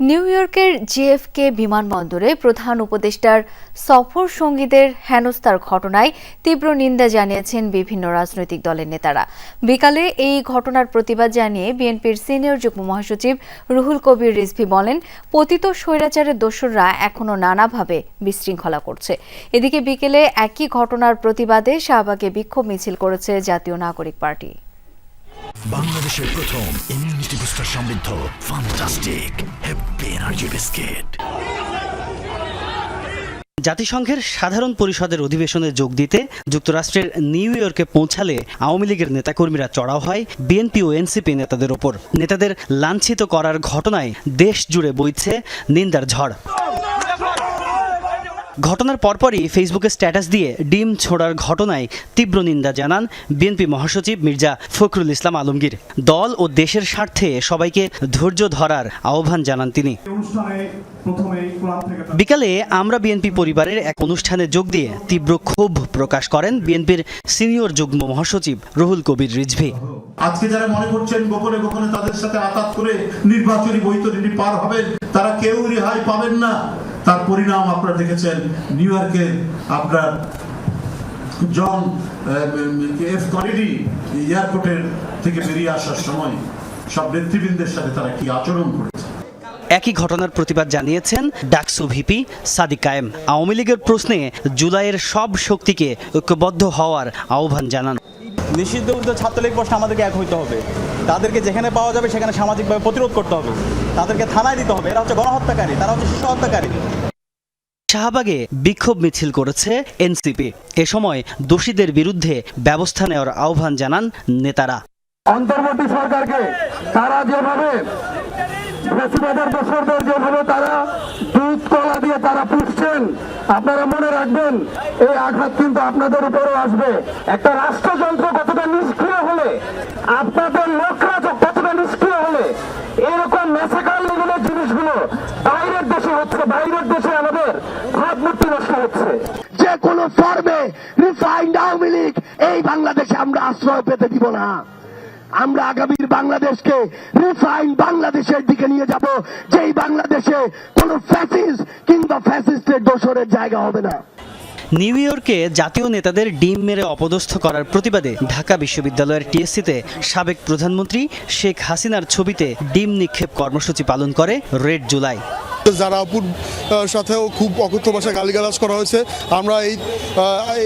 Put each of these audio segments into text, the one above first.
New ইয়র্কের জিএফকে বিমানবন্দরে প্রধান উপদেষ্টার সফর সঙ্গীদের হেনস্থার ঘটনায় তীব্র নিন্দা জানিয়েছেন বিভিন্ন রাজনৈতিক দলের নেতারা। বিকালে এই ঘটনার প্রতিবাদ জানিয়ে বিএনপির সিনিয়র যুগ্ম মহাসচিব রুহুল কবির রিজভি বলেন, পতিত স্বৈরাচারের দোসররা এখনও নানাভাবে বিশৃঙ্খলা করছে। এদিকে বিকেলে একই ঘটনার প্রতিবাদে শাহবাগে বিক্ষোভ মিছিল করেছে জাতীয় নাগরিক পার্টি। বাংলাদেশের প্রথম ইমিউনিটি বুস্টার সমৃদ্ধ ফান্টাস্টিক হ্যাপি এনার্জি বিস্কিট জাতিসংঘের সাধারণ পরিষদের অধিবেশনে যোগ দিতে যুক্তরাষ্ট্রের নিউ ইয়র্কে পৌঁছালে আওয়ামী লীগের নেতাকর্মীরা চড়াও হয় বিএনপি ও এনসিপি নেতাদের ওপর। নেতাদের লাঞ্ছিত করার ঘটনায় দেশ জুড়ে বইছে নিন্দার ঝড়। ঘটনার পরপরই ফেসবুকে স্ট্যাটাস দিয়ে ডিম ছোড়ার ঘটনায় তীব্র নিন্দা জানান বিএনপি মহাসচিব মির্জা ফখরুল ইসলাম আলমগীর। দল ও দেশের স্বার্থে সবাইকে ধৈর্য ধরার আহ্বান জানান তিনি। অনুষ্ঠানে প্রথমে কোরআন থেকে তার বিকালে আমরা বিএনপি পরিবারের এক অনুষ্ঠানে যোগ দিয়ে তীব্র ক্ষোভ প্রকাশ করেন বিএনপির সিনিয়র যুগ্ম মহাসচিব রুহুল কবির রিজভি। আজকে যারা মনে করছেন গোপনে গোপনে তাদের সাথে আঘাত করে নির্বাচনী বৈতরণী পার হবেন তারা কেউ রেহাই পাবেন না। তার পরিণাম আপনারা দেখেছেন, নিউ ইয়র্কে আপনার জন এফ কনেডি এয়ারপোর্টের থেকে বেরিয়ে আসার সময় সব নেতৃবৃন্দের সাথে তারা কি আচরণ করেছে? একই ঘটনার প্রতিবাদ জানিয়েছেন ডাকসু ভিপি সাদিক কায়েম। আওয়ামী লীগের প্রশ্নে জুলাইয়ের সব শক্তিকে ঐক্যবদ্ধ হওয়ার আহ্বান জানান নিষিদ্ধ উদ্ধ ছাত্রলীগ প্রশ্নে আমাদেরকে এক হইতে হবে। তাদেরকে যেখানে পাওয়া যাবে সেখানে সামাজিকভাবে প্রতিরোধ করতে হবে। তাদেরকে থানায় দিতে হবে। এরা হচ্ছে গণহত্যাকারী তারা হচ্ছে শিশু হত্যাকারী। শাহবাগে বিক্ষোভ মিছিল করেছে এনসিপি। এ সময় দোষীদের বিরুদ্ধে ব্যবস্থা নেওয়ার আহ্বান জানান নেতারা। অন্তর্বর্তী সরকারকে তারা যেভাবে বেশিবাদের দোসরদের যেভাবে তারা দুধ, কলা দিয়ে তারা পুষছেন, আপনারা মনে রাখবেন, এই আঘাত কিন্তু আপনাদের উপরেও আসবে। একটা রাষ্ট্রযন্ত্র কতটা নিষ্ক্রিয় হলে, আপনাদের লোকরা কতটা নিষ্ক্রিয় হলে, এরকম ম্যাসাকার লেভেলের জিনিসগুলো বাইরের দেশে হচ্ছে, বাইরের দেশে আমাদের ভাবমূর্তি নষ্ট হচ্ছে। যে কোনো ফর্মে রিফাইন্ড আওয়ামী লীগ, এই বাংলাদেশে আমরা আশ্রয় পেতে দিব না। আমরা আগামীর বাংলাদেশকে রিফাইন বাংলাদেশের দিকে নিয়ে যাব, যেই বাংলাদেশে কোন ফ্যাসিস্ট কিংবা ফ্যাসিস্টের দোসরের জায়গা হবে না। নিউ ইয়র্কে জাতীয় নেতাদের ডিম মেরে অপদস্থ করার প্রতিবাদে ঢাকা বিশ্ববিদ্যালয়ের টিএসসিতে সাবেক প্রধানমন্ত্রী শেখ হাসিনার ছবিতে ডিম নিক্ষেপ কর্মসূচি পালন করে রেড জুলাই। যারা অপুর সাথেও খুব অকথ্য ভাষায় গালিগালাজ করা হয়েছে। আমরা এই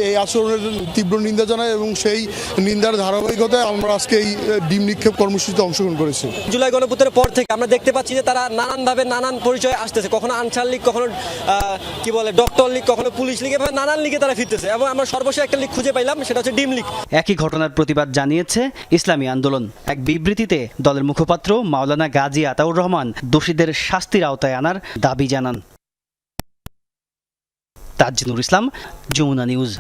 এই আচরণের তীব্র নিন্দা জানাই এবং সেই নিন্দার ধারাবাহিকতায় আমরা আজকে এই ডিম নিক্ষেপ কর্মসূচিতে অংশগ্রহণ করেছি। জুলাই গণপুত্রের পর থেকে আমরা দেখতে পাচ্ছি যে তারা নানানভাবে নানান পরিচয় আসতেছে। কখনো আনসার লীগ কখনো কি বলে ডক্টর লীগ কখনো পুলিশ লীগ এভাবে নানান লিগে তারা ফিরতেছে। এবং আমরা সর্বশেষ একটা লীগ খুঁজে পাইলাম সেটা হচ্ছে ডিম লীগ। একই ঘটনার প্রতিবাদ জানিয়েছে ইসলামী আন্দোলন। এক বিবৃতিতে দলের মুখপাত্র মাওলানা গাজী আতাউর রহমান দোষীদের শাস্তির আওতায় আনার দাবি জানান। তাজনুর ইসলাম যমুনা নিউজ।